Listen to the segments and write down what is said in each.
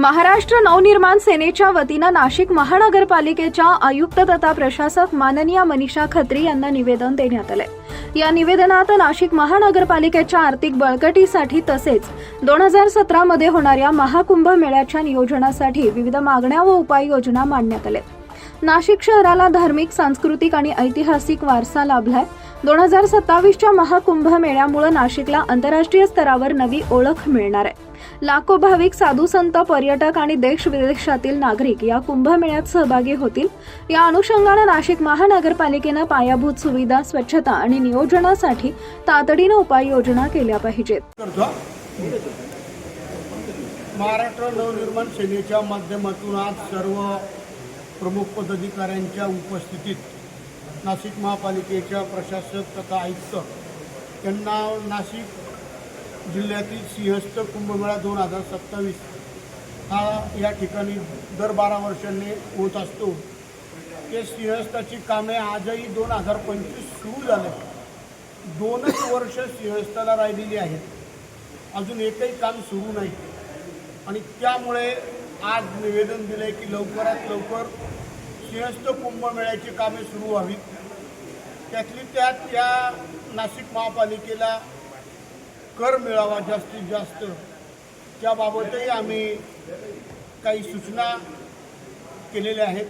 महाराष्ट्र नवनिर्माण सेनेच्या वतीनं नाशिक महानगरपालिकेच्या आयुक्त तथा प्रशासक माननीय मनीषा खत्री यांना निवेदन देण्यात आले या निवेदनात नाशिक महानगरपालिकेच्या आर्थिक बळकटीसाठी तसेच दोन हजार सतरामध्ये होणाऱ्या महाकुंभ मेळ्याच्या नियोजनासाठी विविध मागण्या व उपाययोजना मांडण्यात आल्या नाशिक शहराला धार्मिक सांस्कृतिक आणि ऐतिहासिक वारसा लाभलाय. दोन हजार सत्तावीसच्या महाकुंभ मेळ्यामुळे नाशिकला आंतरराष्ट्रीय स्तरावर नवी ओळख मिळणार आहे. लाखो भाविक साधू संत पर्यटक आणि देश विदेशातील नागरिक या कुंभमेळ्यात सहभागी होतील. या अनुषंगानं नाशिक महानगरपालिकेनं पायाभूत सुविधा स्वच्छता आणि नियोजनासाठी तातडीनं उपाययोजना केल्या पाहिजेत. महाराष्ट्र नवनिर्माण सेनेच्या माध्यमातून आज सर्व प्रमुख पदाधिकाऱ्यांच्या उपस्थितीत नाशिक महापालिकेच्या प्रशासक तथा आयुक्त यांना नाशिक जिल्ह्यातील सिंहस्थ कुंभमेळा दोन हजार सत्तावीस हा या ठिकाणी दर बारा वर्षांनी होत असतो. ते सिंहस्थाची कामे आजही दोन हजार पंचवीस सुरू झाले. दोनच वर्ष सिंहस्थाला राहिलेली आहेत. अजून एकही काम सुरू नाही. आणि त्यामुळे आज निवेदन दिलं आहे की लवकरात लवकर सिंहस्थ कुंभमेळ्याची कामे सुरू व्हावीत. त्यातली त्यात या नाशिक महापालिकेला कर मिळावा जास्तीत जास्त. त्याबाबतही आम्ही काही सूचना केलेल्या आहेत.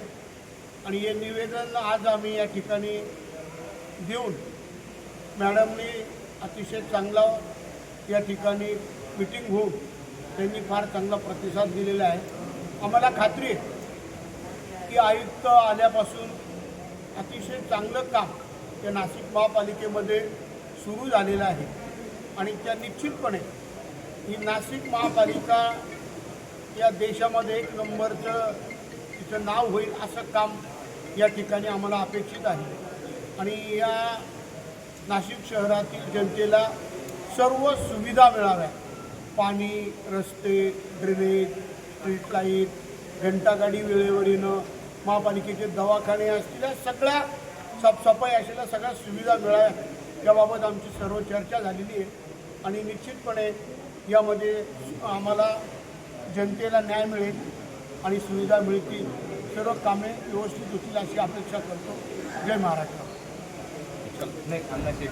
आणि हे निवेदन आज आम्ही या ठिकाणी देऊन मॅडमनी अतिशय चांगला या ठिकाणी मिटिंग होऊन त्यांनी फार चांगला प्रतिसाद दिलेला आहे. आम्हाला खात्री आहे की आयुक्त आल्यापासून अतिशय चांगलं काम या नाशिक महापालिकेमध्ये सुरू झालेलं आहे. आणि त्या निश्चितपणे ही नाशिक महापालिका या देशामध्ये एक नंबरचं तिचं नाव होईल असं काम या ठिकाणी आम्हाला अपेक्षित आहे. आणि या नाशिक शहरातील जनतेला सर्व सुविधा मिळाव्या पाणी रस्ते ड्रेनेज स्ट्रीट लाइट घंटागाडी वेळेवर येणं महापालिकेचे दवाखाने असतील या सगळ्या साफसफाई असलेल्या सगळ्या सुविधा मिळाव्या याबाबत आमची सर्व चर्चा झालेली आहे. आणि निश्चितपणे यामध्ये आम्हाला जनतेला न्याय मिळेल आणि सुविधा मिळतील. सर्व कामे व्यवस्थित होतील अशी अपेक्षा करतो. जय महाराष्ट्र. नाही अन्नाची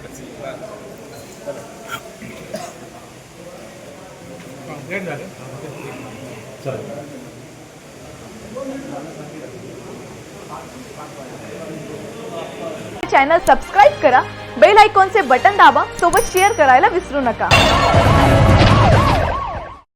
चॅनल सबस्क्राईब करा बेल आयकॉनचे बटन दाबा सोबत शेअर करायला विसरू नका.